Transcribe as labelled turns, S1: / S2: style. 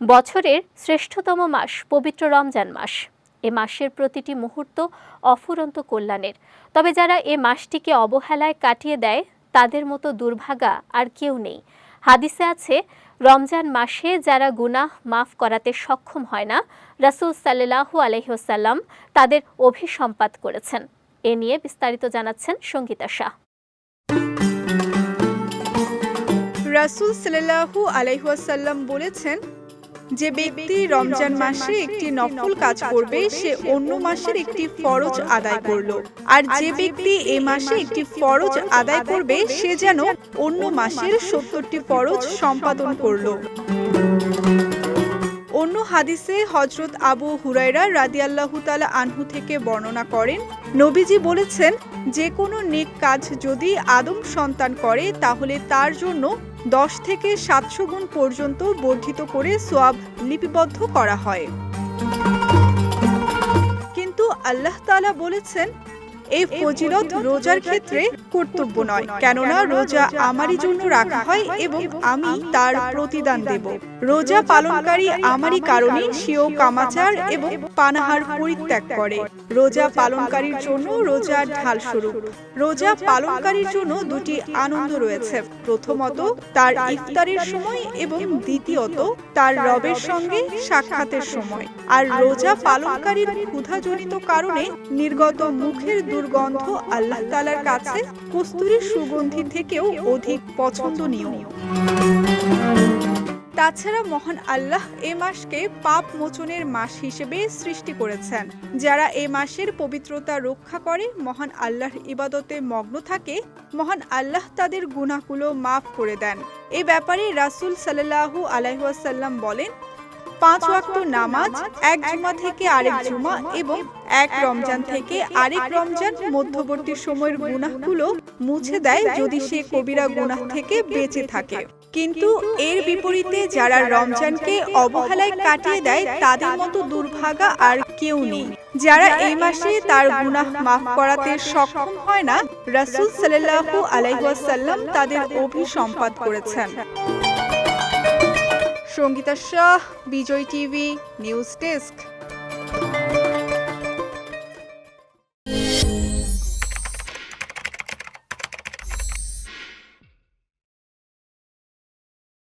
S1: বছরের শ্রেষ্ঠতম মাস পবিত্র রমজান মাস। এ মাসের প্রতিটি মুহূর্ত অফুরন্ত কল্যাণের। তবে যারা এ মাসটিকে অবহেলায় কাটিয়ে দেয়, তাদের মতো দুর্ভাগা আর কেউ নেই। হাদিসে আছে, রমজান মাসে যারা গুনাহ মাফ করাতে সক্ষম হয় না, রাসূল সাল্লাল্লাহু আলহিহসাল্লাম তাদের অভিসম্পাত করেছেন। এ নিয়ে বিস্তারিত জানাচ্ছেন সঙ্গীতা শাহ।
S2: রাসূল সাল্লাল্লাহু আলাইহাসাল্লাম বলেছেন যে ব্যক্তি রমজান মাসে একটি নফল কাজ করবে সে অন্য মাসের একটি ফরজ আদায় করল। আর যে ব্যক্তি এ মাসে একটি ফরজ আদায় করবে সে যেন অন্য মাসের সত্তরটি ফরজ সম্পাদন করল। হাদিসে হজরত আবু হুরাইরা রাদিয়াল্লাহু তাআলা আনহু থেকে বর্ণনা করেন, নবীজি বলেছেন, যে কোনো নেক কাজ যদি আদম সন্তান করে, তাহলে তার জন্য দশ থেকে সাতশো গুণ পর্যন্ত বর্ধিত করে সোয়াব লিপিবদ্ধ করা হয়। কিন্তু আল্লাহ তাআলা বলেছেন এই ফজিলত রোজার ক্ষেত্রে কর্তব্য নয়। কেননা রোজা আমারই জন্য রাখা হয় এবং আমি তার প্রতিদান দেব। রোজা পালনকারী আমারই কারণে সেও কামাচার এবং পানাহার পরিত্যাগ করে। রোজা পালনকারীর জন্য রোজার ঢাল স্বরূপ রোজা পালনকারীর জন্য দুটি আনন্দ রয়েছে। প্রথমত, তার ইফতারের সময় এবং দ্বিতীয়ত, তার রবের সঙ্গে সাক্ষাতের সময়। আর রোজা পালনকারীর ক্ষুধাজনিত কারণে নির্গত মুখের দুর্গন্ধ আল্লাহ তালার কাছে কস্তুরীর সুগন্ধি থেকেও অধিক পছন্দনীয়। তাছাড়া মহান আল্লাহ এ মাসকে পাপ মোচনের মাস হিসেবে সৃষ্টি করেছেন। যারা এ মাসের পবিত্রতা রক্ষা করে মহান আল্লাহর ইবাদতে মগ্ন থাকে মহান আল্লাহ তাদের গুনাহগুলো মাফ করে দেন। এ ব্যাপারে রাসূল সাল্লাল্লাহু আলাইহাসাল্লাম বলেন পাঁচ ওয়াক্ত নামাজ এক জুমা থেকে আরেক জুমা এবং এক রমজান থেকে আরেক রমজান মধ্যবর্তী সময়ের গুনাহগুলো মুছে দেয় যদি সে কবিরা গুনাহ থেকে বেঁচে থাকে। কিন্তু এর বিপরীতে যারা রমজানকে অবহেলায় কাটিয়ে দেয় তাদের মতো দুর্ভাগা আর কেউ নেই। যারা এই মাসে তার গুনাহ মাফ করাতে সক্ষম হয় না রাসূল সাল্লাল্লাহু আলাইহি ওয়াসাল্লাম তাদের অভিসম্পাত করেছেন। Sangeeta Shah Bijoy TV news desk.